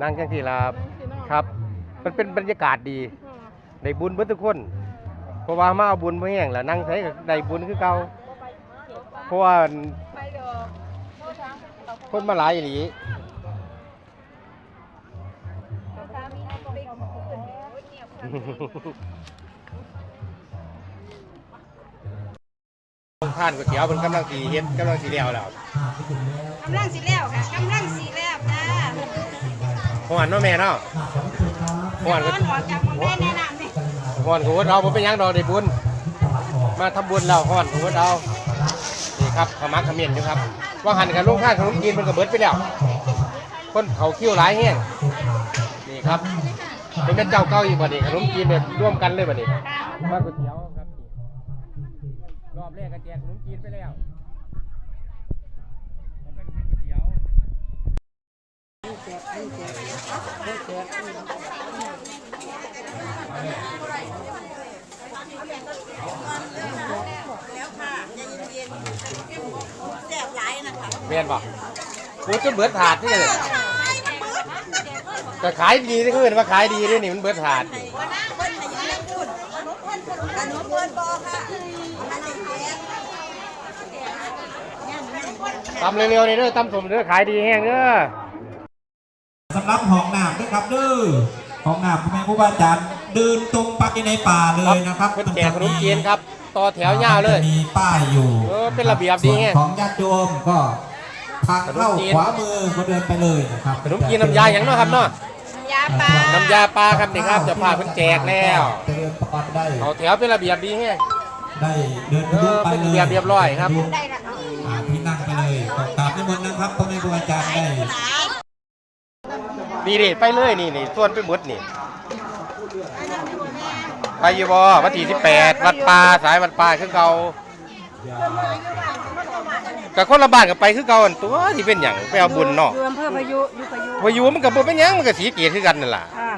นั่งจังที่ลาครับ มันเป็นบรรยากาศดีได้บุญเบิดทุกคน เพราะว่ามาเอาบุญมาแห้งแล้วนั่งใช้กับได้บุญคือเก่าเพราะว่าคนมาหลายอีหลี ท่านก๋วยเตี๋ยวมันกำลังสีเฮ็ดกำลังสีเดียวแล้วกำลังสิแล้วค่ะกำลังสิแล้วจ้าหวานเนาะแม่เนาะหวานก็ร้อนออกจากมันได้แนะนำนี่หวานกูว่าเราบ่เป็นหยังดอกได้บุญมาทำบุญแล้วหวานกูว่าเอานี่ครับขมักเขมิ้นอยู่ครับว่าหันกันลงท่านขนมจีนมันก็เบิดไปแล้ว คนเขาคิ้วหลายแห้งนี่ครับเป็นแม่เจ้าเก่าอีกบ่นี่ขนมจีนเนี่ยร่วมกันเลยบ่นี่มาก๋วยเตี๋ยวครับนี่ รอบแรกก็แจกขนมจีนไปแล้วต่อไปก็เป็นก๋วยเตี๋ยวแซ่บหลายนะคะแม่นบ่กูจะเบิดถาดนี่เลยก็ขายดีที่คือว่าขายดีด้วยนี่มันเบิดถาดนี่วันนั้นเพิ่นให้ยืนพูดขนมเพิ่นบอกค่ะอันนี้แซ่บ ตำเร็วๆนี่เด้อตำสมเด้อขายดีแห้งเด้อสำหรับห้องน้ำด้วยครับเด้อห้องน้ำพ่อแม่ผู้ว่าอาจารย์เดินตรงปักอยู่ในป่าเลยนะครับเพิ่นแจกขนมจีนครับต่อแถวยาวเลยจะมีป้ายอยู่เออเป็นระเบียบดีแฮะส่วนของญาติโยมก็ทางเข้าขนมจีนขวามือก็เดินไปเลยนะครับขนมจีนน้ำยาหยังเนาะครับเนาะยาปลาน้ำยาปลาครับนี่ครับเจะพาเพิ่นแจกแล้วเดินปอดได้เอาแถวเป็นระเบียบดีแห้งได้เดินขึ้นไปเลยเออเป็นระเบียบเรียบร้อยครับได้ นิมนต์นะครับพ่อแม่ครูอาจารย์ได้นี่ดิไปเลยนี่นี่ส่วนไปหมดนี่ไปอยู่บ่วันที่18วัดป่าสายวัดป่าคือเก่ากับคนละบ้านก็ไปคือเก่าอันตัวที่เป็นหยังไปเอาบุญเนาะอยู่อำเภอพายุอยู่พายุพายุมันก็บ่เป็นหยังมันก็สีเกียรติคือกันนั่นล่ะอ่า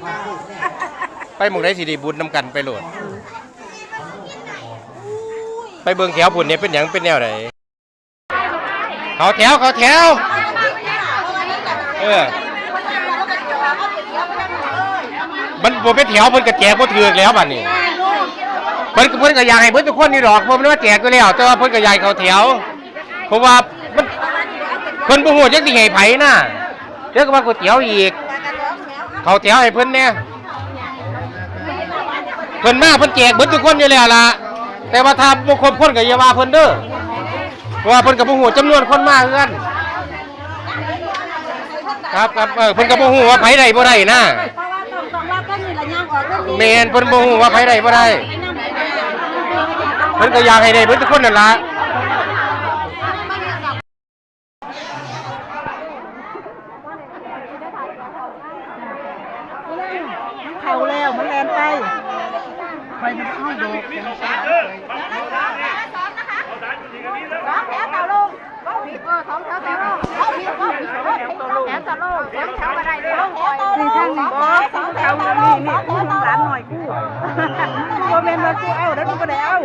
ไปหมู่ใดสิได้บุญนํกันไปโลด ไปเบิ่งแถวพุ่นเนี่ยเป็นหยังเป็นแนวใด เขาแถวเขาแถว เออ มันบ่เป็นแถวเพิ่นก็แจกบ่ถูกแล้วบัดนี้เพิ่นเพิ่นก็อยากให้เบิดทุกคนนี่ดอกเพราะมันว่าแจกอยู่แล้วแต่ว่าเพิ่นก็อยากให้เขาแถว เพราะว่ามันเพิ่นบ่ฮู้จักสิให้ไผน่ะเดี๋ยวก็ว่าก๋วยเตี๋ยวอีก เขาแถวให้เพิ่นแน่เพิ่นมาเพิ่นแจกเบิดทุกคนอยู่แล้วล่ะแต่ว่าถ้าบ่ครบคนก็อย่าว่าเพิ่นเด้อ เพราะว่าเพิ่นก็บ่ฮู้จำนวนคนมาคือนครับครับเออเพิ่นก็บ่ฮู้ว่าไผใดบ่ได้นะเพราะว่าต้องต้องรับกันนี่ละย่างออกกันนี่แม่นเพิ่นบ่ฮู้ว่าไผใดบ่ได้เพิ่นก็อยากให้ได้เบิดทุกคนนั่นล่ะเขาแล้วมันแลนไปไปมันเข้าโดก สี่ท่านนี่สองแถวนี่นี่กูหลานหน่อยกูโมเมนต์มากูเอาแล้วกูก็ได้เอา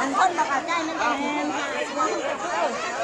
อันต้นมาขาใจนั่นเอง